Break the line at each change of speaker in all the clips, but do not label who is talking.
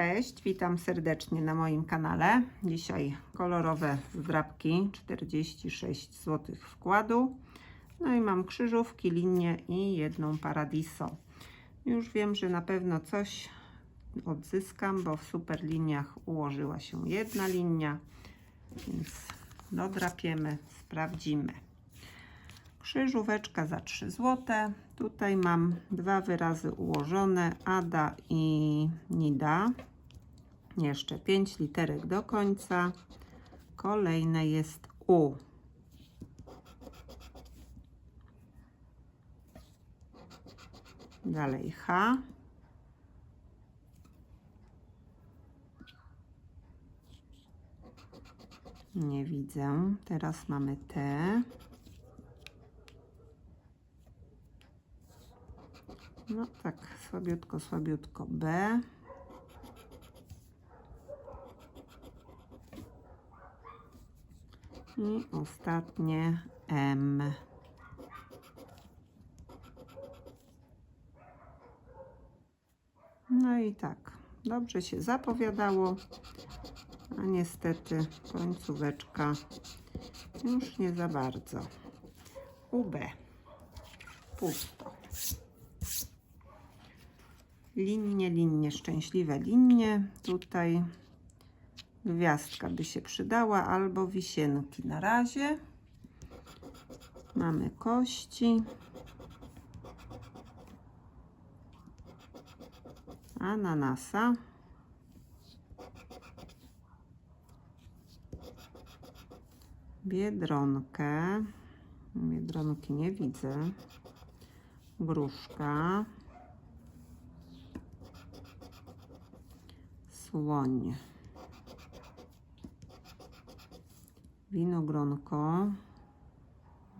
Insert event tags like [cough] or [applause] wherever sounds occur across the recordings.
Cześć, witam serdecznie na moim kanale. Dzisiaj kolorowe zdrabki, 46 zł wkładu. No i mam krzyżówki, linie i jedną paradiso. Już wiem, że na pewno coś odzyskam, bo w super liniach ułożyła się jedna linia, więc dodrapiemy, sprawdzimy. Krzyżóweczka za 3 zł. Tutaj mam dwa wyrazy ułożone, Ada i Nida. Jeszcze 5 literek do końca. Kolejne jest U. Dalej H. Nie widzę. Teraz mamy T. No tak, słabiutko, słabiutko B. I ostatnie M. No i tak, dobrze się zapowiadało, a niestety końcóweczka już nie za bardzo. UB. Pusto. Linie, linie, szczęśliwe linie. Tutaj gwiazdka by się przydała albo wisienki. Na razie mamy kości. Ananasa. Biedronkę. Biedronki nie widzę. Gruszka. Słoń. Winogronko.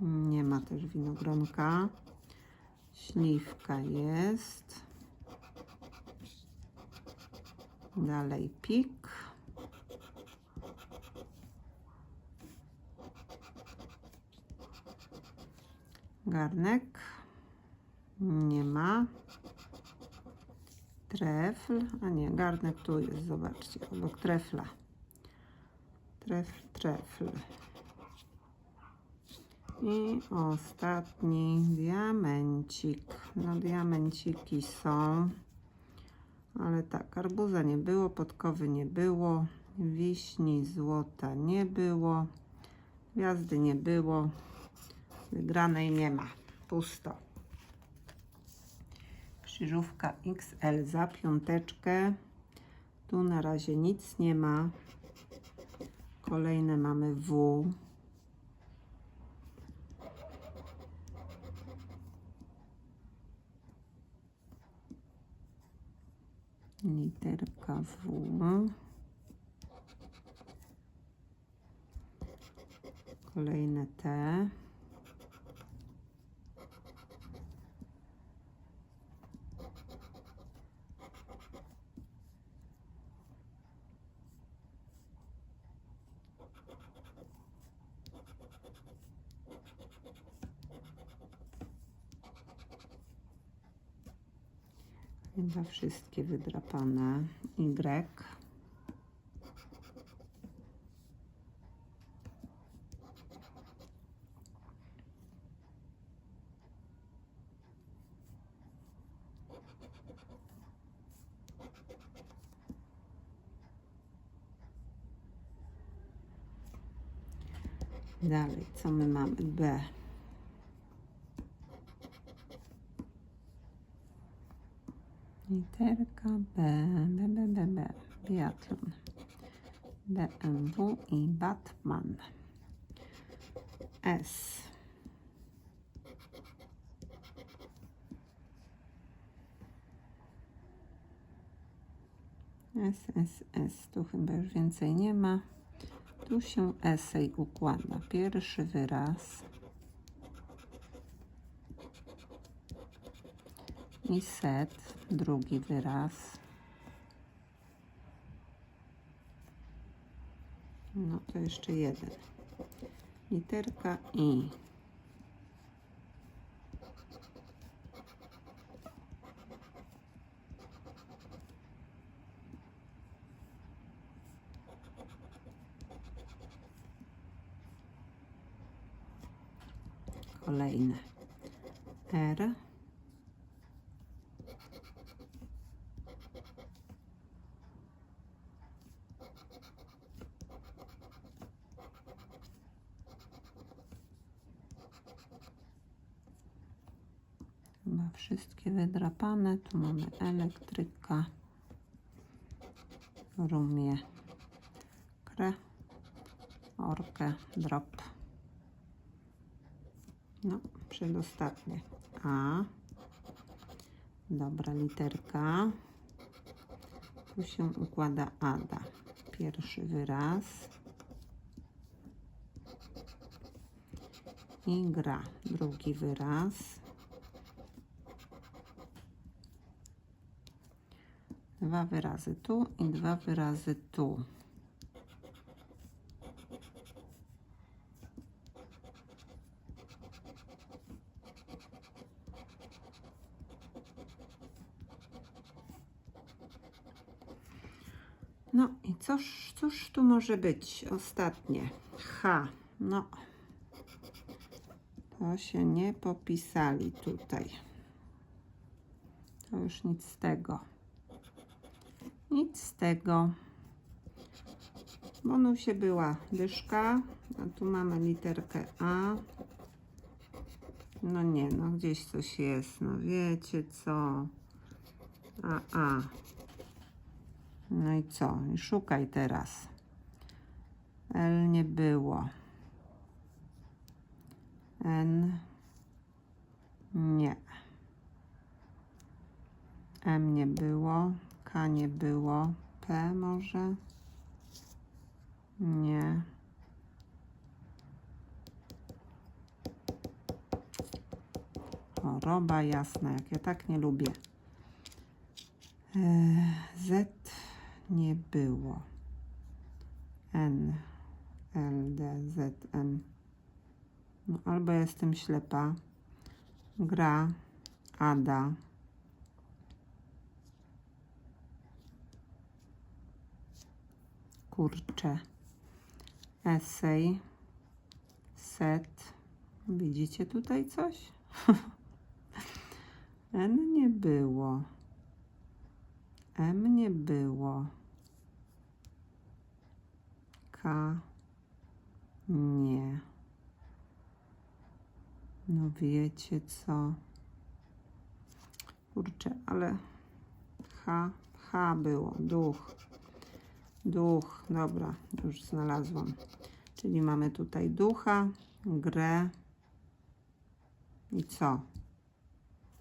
Nie ma też winogronka. Śliwka jest. Dalej pik. Garnek. Nie ma. Trefl. A nie, garnek tu jest, zobaczcie, obok trefla. Trefl, trefl. I ostatni diamencik. No diamenciki są. Ale tak, arbuza nie było, podkowy nie było, wiśni złota nie było, gwiazdy nie było, wygranej nie ma, pusto. Krzyżówka XL za piąteczkę. Tu na razie nic nie ma. Kolejne mamy W. Literka W. Kolejne T. Chyba wszystkie wydrapane. Y. Dalej, co my mamy? B. Literka B, B, B, B, B, biatlon, BMW i Batman. S. S, S, S. Tu chyba już więcej nie ma. Tu się esej układa. Pierwszy wyraz. i set, drugi wyraz. No to jeszcze jeden. Literka I. kolejny R. Chyba wszystkie wydrapane. Tu mamy elektryka, rumie, krę, orkę, drop. No, przedostatnie. A. Dobra literka. Tu się układa Ada. Pierwszy wyraz. I gra. Drugi wyraz. Dwa wyrazy tu i dwa wyrazy tu. No i cóż, cóż tu może być? Ostatnie. H. No. To się nie popisali tutaj. To już nic z tego. Nic z tego. W bonusie była dyszka, a tu mamy literkę A. No nie, no gdzieś coś jest, no wiecie co. A, a. No i co? Szukaj teraz. L nie było. N nie. M nie było. K nie było. P może? Nie. Choroba jasna, jak ja tak nie lubię. E, Z nie było. N, L, D, Z, N. No, albo jestem ślepa. Gra, Ada. Kurczę. Esej. Set. Widzicie tutaj coś? [laughs] N nie było. M nie było. K nie. No wiecie co? Kurczę, ale H, H było, duch. Duch, dobra, już znalazłam. Czyli mamy tutaj ducha, grę i co?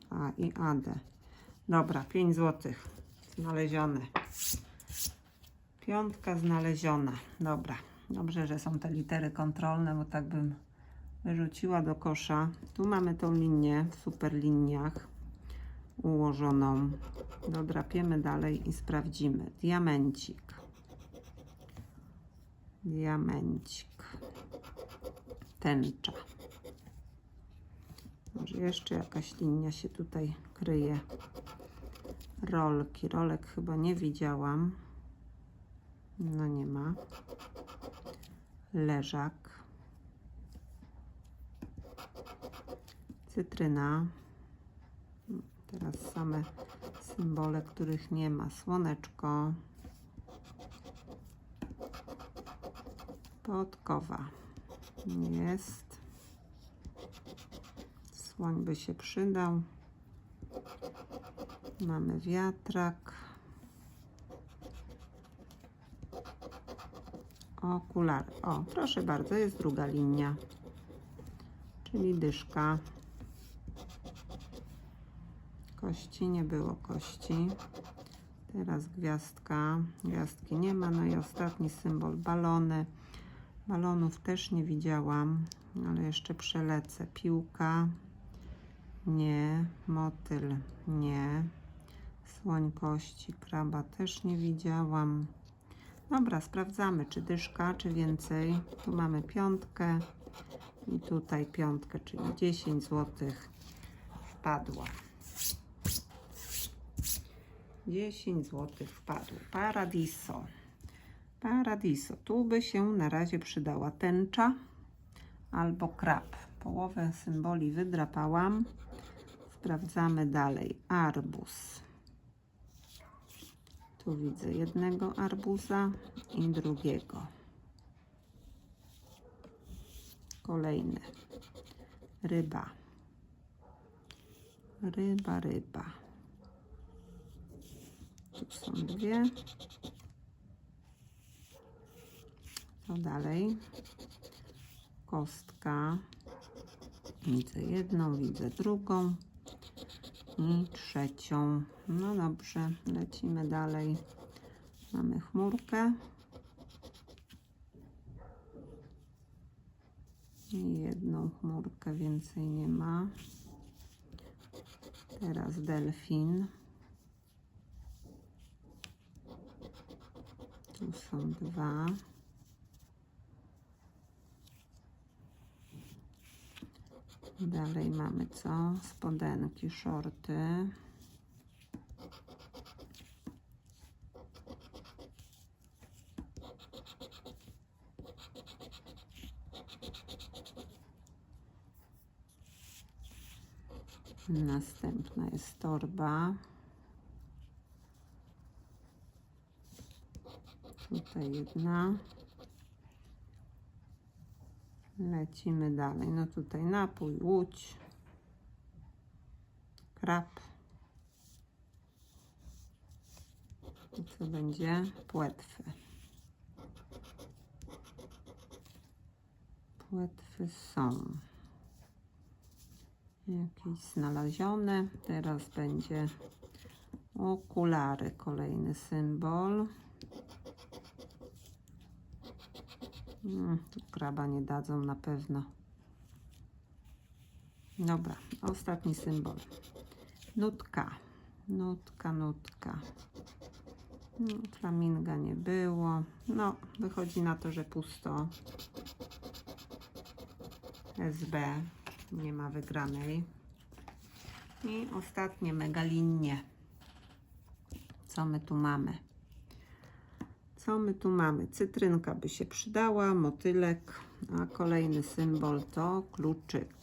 A i Adę. Dobra, 5 złotych znalezione. Piątka znaleziona. Dobra. Dobrze, że są te litery kontrolne, bo tak bym wyrzuciła do kosza. Tu mamy tą linię w super liniach ułożoną. Dodrapiemy dalej i sprawdzimy. Diamencik. Diamencik. Tęcza. Może jeszcze jakaś linia się tutaj kryje. Rolki. Rolek chyba nie widziałam. No nie ma. Leżak. Cytryna. Teraz same symbole, których nie ma. Słoneczko. Podkowa. Jest. Słoń by się przydał. Mamy wiatrak. Okulary. O, proszę bardzo, jest druga linia. Czyli dyszka. Kości, nie było kości. Teraz gwiazdka. Gwiazdki nie ma. No i ostatni symbol balony. Balonów też nie widziałam, ale jeszcze przelecę. Piłka. Nie. Motyl. Nie. Słoń kości. Kraba też nie widziałam. Dobra, sprawdzamy, czy dyszka, czy więcej. Tu mamy piątkę i tutaj piątkę, czyli 10 zł wpadło. 10 zł wpadło. Paradiso. Paradiso. Tu by się na razie przydała tęcza albo krab. połowę symboli wydrapałam. Sprawdzamy dalej. Arbuz. Tu widzę jednego arbuza i drugiego. Kolejny. Ryba. Ryba, ryba. Tu są dwie. Co dalej? Kostka. Widzę jedną, widzę drugą i trzecią. No dobrze, lecimy dalej. Mamy chmurkę. I jedną chmurkę więcej nie ma. Teraz delfin. Tu są dwa. Dalej mamy co? Spodenki, shorty. Następna jest torba. Tutaj jedna. Lecimy dalej. No tutaj napój, łódź, krab. I co będzie? Płetwy. Płetwy są jakieś znalezione. Teraz będzie okulary, kolejny symbol. Mm, tu kraba nie dadzą na pewno. Dobra, ostatni symbol. Nutka. Nutka, nutka. Mm, Flaminga nie było. No, wychodzi na to, że pusto. SB. Nie ma wygranej. I ostatnie megalinie. Co my tu mamy? Co my tu mamy? Cytrynka by się przydała, motylek, a kolejny symbol to kluczyk.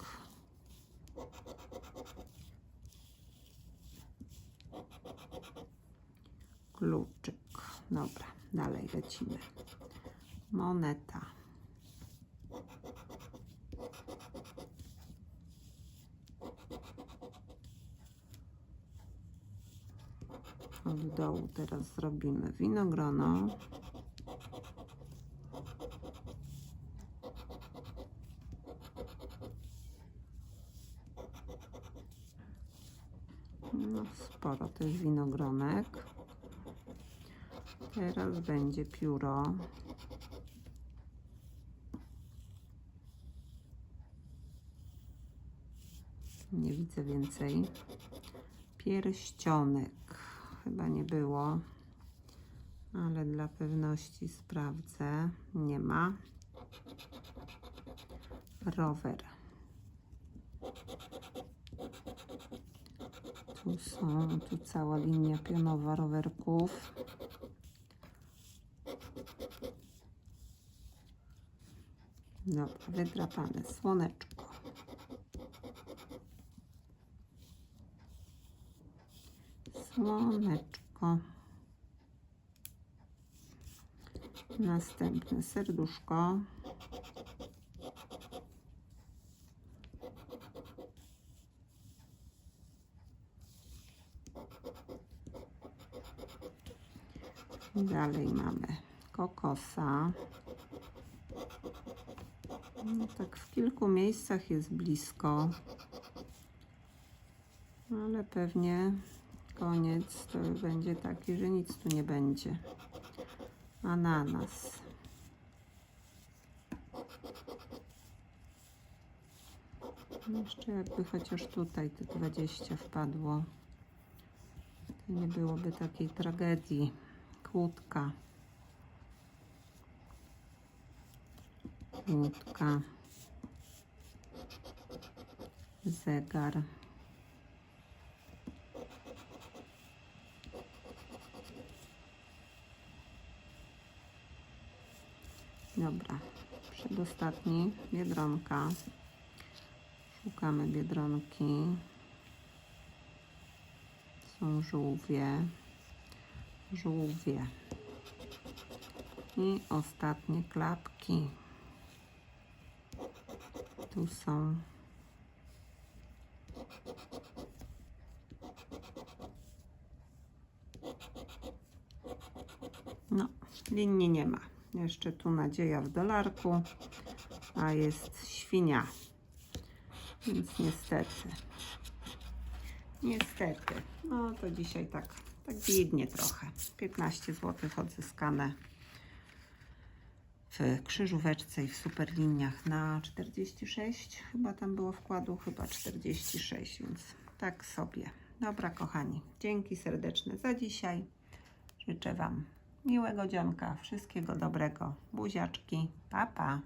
Kluczyk. Dobra, dalej lecimy. Moneta. Od dołu teraz zrobimy winogrono. No, sporo też winogronek. Teraz będzie pióro. Nie widzę więcej. Pierścionek. Chyba nie było, ale dla pewności sprawdzę. Nie ma. Rower. Tu są, tu cała linia pionowa rowerków. Dobra, wydrapane słoneczko. Słoneczko. Następne serduszko. Dalej mamy kokosa. No tak w kilku miejscach jest blisko. Ale pewnie koniec to będzie taki, że nic tu nie będzie. Ananas. Jeszcze jakby chociaż tutaj te 20 wpadło, to nie byłoby takiej tragedii. Kłódka. Kłódka. Zegar. Dobra, przedostatni, biedronka. Szukamy biedronki. Są żółwie. Żółwie. I ostatnie klapki. Tu są. No, linii nie ma. Jeszcze tu nadzieja w dolarku, a jest świnia. Więc niestety. Niestety. No to dzisiaj tak, tak biednie trochę. 15 zł odzyskane w krzyżóweczce i w superliniach na 46. Chyba tam było wkładu, chyba 46, więc tak sobie. Dobra, kochani, dzięki serdeczne za dzisiaj. Życzę Wam miłego dzionka, wszystkiego dobrego. Buziaczki, pa pa.